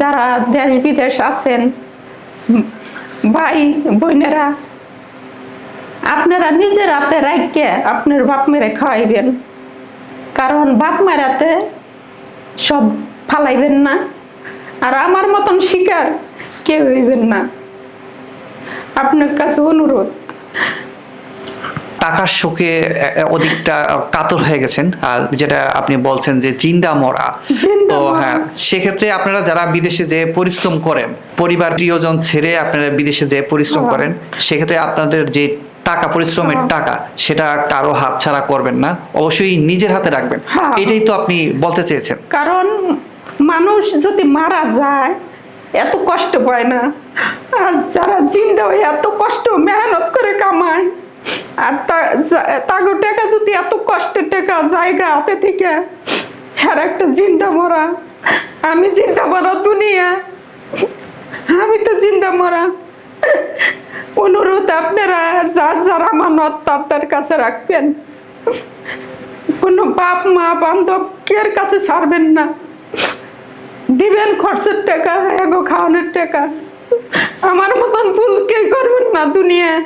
যারা দেশ বিদেশ আছেন, ভাই, বোনেরা, আপনারা নিজের হাতে রাখকে আপনার বাপ মেরে খাওয়াইবেন। কারণ বাপ মেরাতে সব ফালাইবেন না, আর আমার মতন শিকার কেউ হইবেন না। আপনার কাছে অনুরোধ টাকার শোকে অধিকটা কাতর হয়ে গেছেন। আর যেটা আপনি বলছেন যে চিন্তা মরা। তো হ্যাঁ সেক্ষেত্রে আপনারা যারা বিদেশে যে পরিশ্রম করেন পরিবার প্রিয়জন ছেড়ে আপনারা বিদেশে যে পরিশ্রম হ্যাঁ। করেন সেক্ষেত্রে আপনাদের যে টাকা পরিশ্রমের হ্যাঁ। টাকা সেটা কারও হাত ছাড়া করবেন না। অবশ্যই নিজের হাতে রাখবেন। হ্যাঁ। এটাই তো আপনি বলতে চেয়েছেন। কারণ মানুষ যদি মারা যায় এত কষ্ট পায় না। আর যারা জিন্দা হয়ে এত কষ্ট মেহনত করে আর তাগো টাকা যদি এত কষ্টের টাকা জায়গা হাতে থেকে, আর একটা জিন্দা মরা। আমি জিন্দা মরা দুনিয়া। আমি তো জিন্দা মরা। অনুরোধ আপনারা, যার যার আমানত তার তার কাছে রাখবেন। কোনো বাপ, মা, বান্ধব, কের কাছে ছাড়বেন না। দিবেন খরচের টাকা, এগো খাওয়ানোর টাকা। আমার মতন ভুল কে করবেন না দুনিয়ায়।